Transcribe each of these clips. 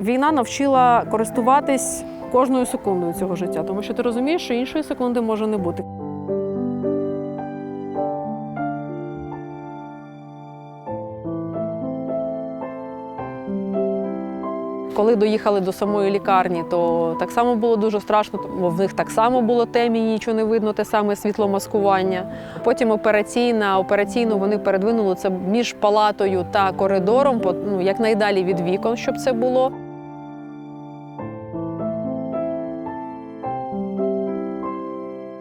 Війна навчила користуватись кожною секундою цього життя, тому що ти розумієш, що іншої секунди може не бути. Коли доїхали до самої лікарні, то так само було дуже страшно, бо в них так само було темі, нічого не видно, те саме світломаскування. Потім операційна, операційну вони передвинули це між палатою та коридором, ну, якнайдалі від вікон, щоб це було.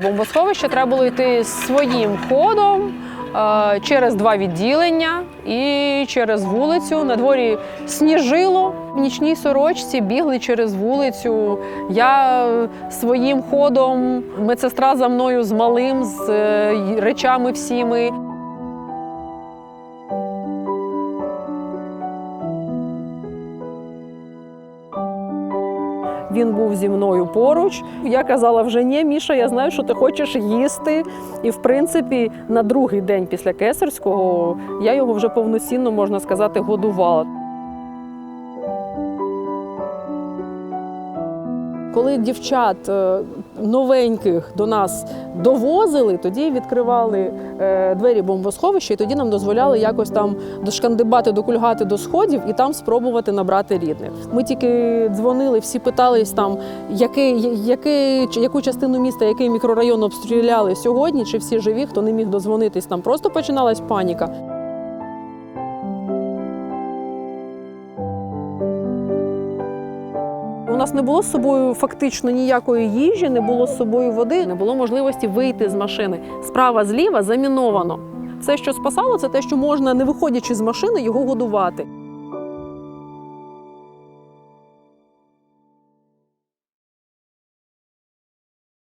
Бомбосховище треба було йти своїм ходом е, через два відділення і через вулицю. На дворі сніжило в нічній сорочці, бігли через вулицю. Я е, своїм ходом, медсестра за мною з малим, з е, речами всіми. Він був зі мною поруч. Я казала вже ні, Міша, я знаю, що ти хочеш їсти. І в принципі, на другий день після кесарського я його вже повноцінно, можна сказати, годувала. Коли дівчат е, новеньких до нас довозили, тоді відкривали е, двері бомбосховища, і тоді нам дозволяли якось там дошкандибати, докульгати до сходів і там спробувати набрати рідних. Ми тільки дзвонили, всі питались там, який, який, яку частину міста, який мікрорайон обстріляли сьогодні, чи всі живі, хто не міг дозвонитись. Там просто починалась паніка. У нас не було з собою фактично ніякої їжі, не було з собою води, не було можливості вийти з машини. Справа зліва заміновано. Все, що спасало, це те, що можна, не виходячи з машини, його годувати.